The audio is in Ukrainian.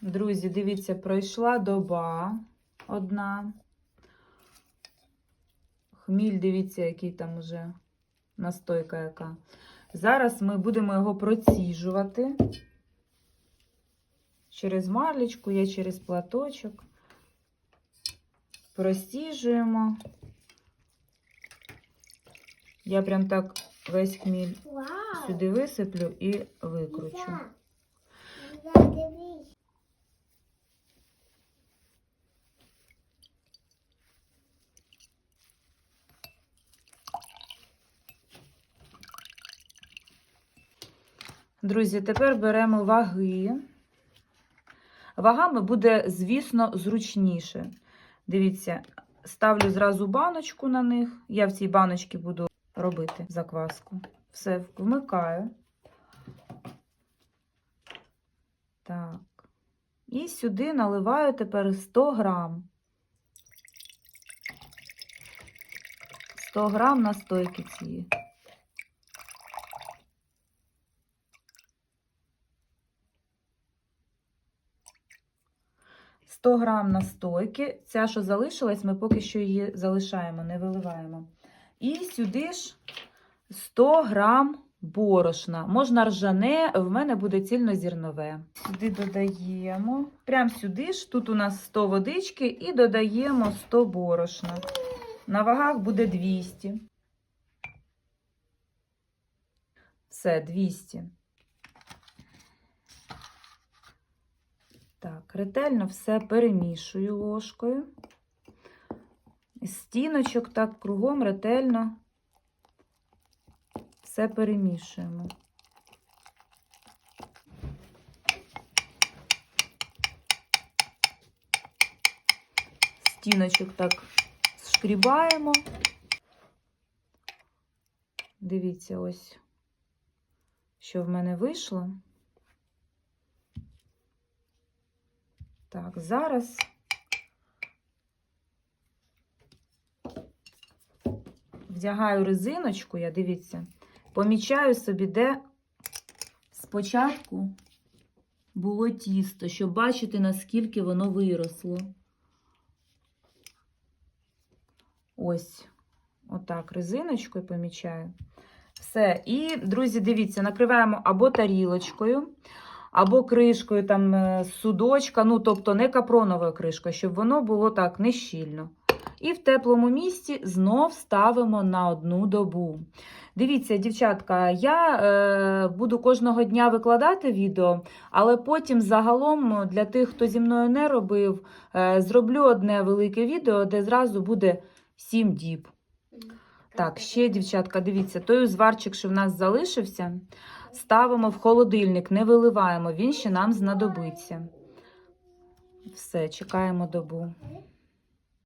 Друзі, дивіться, пройшла доба одна. Хміль, дивіться, який там уже настойка яка. Зараз ми будемо його проціжувати через марлечку, я через платочок. Просіжуємо. Я прям так весь хміль сюди висиплю і викручу. Друзі, тепер беремо ваги. Вагами буде, звісно, зручніше. Дивіться, ставлю зразу баночку на них. Я в цій баночці буду робити закваску. Все, вмикаю. Так. І сюди наливаю тепер 100 грам. 100 грам настойки цієї. – 100 грам настойки. Ця, що залишилась, ми поки що її залишаємо, не виливаємо. І сюди ж 100 грам борошна. Можна ржане, в мене буде цільнозірнове. Сюди додаємо, прямо сюди ж, тут у нас 100 водички, і додаємо 100 борошна. На вагах буде 200. Все, 200. Так, ретельно все перемішую ложкою. Стіночок так кругом ретельно все перемішуємо. Стіночок так шкрібаємо. Дивіться, ось, що в мене вийшло. Так, зараз вдягаю резиночку, я дивіться, помічаю собі, де спочатку було тісто, щоб бачити, наскільки воно виросло. Ось, отак, резиночкою помічаю. Все. І, друзі, дивіться, накриваємо або тарілочкою, або кришкою там е, з судочка, ну, тобто не капроновою кришкою, щоб воно було так нещільно. І в теплому місці знов ставимо на одну добу. Дивіться, дівчатка, я е, буду кожного дня викладати відео, але потім загалом для тих, хто зі мною не робив, е, зроблю одне велике відео, де зразу буде 7 діб. Так, ще, дівчатка, дивіться, той узварчик, що в нас залишився, ставимо в холодильник, не виливаємо, він ще нам знадобиться. Все, чекаємо добу.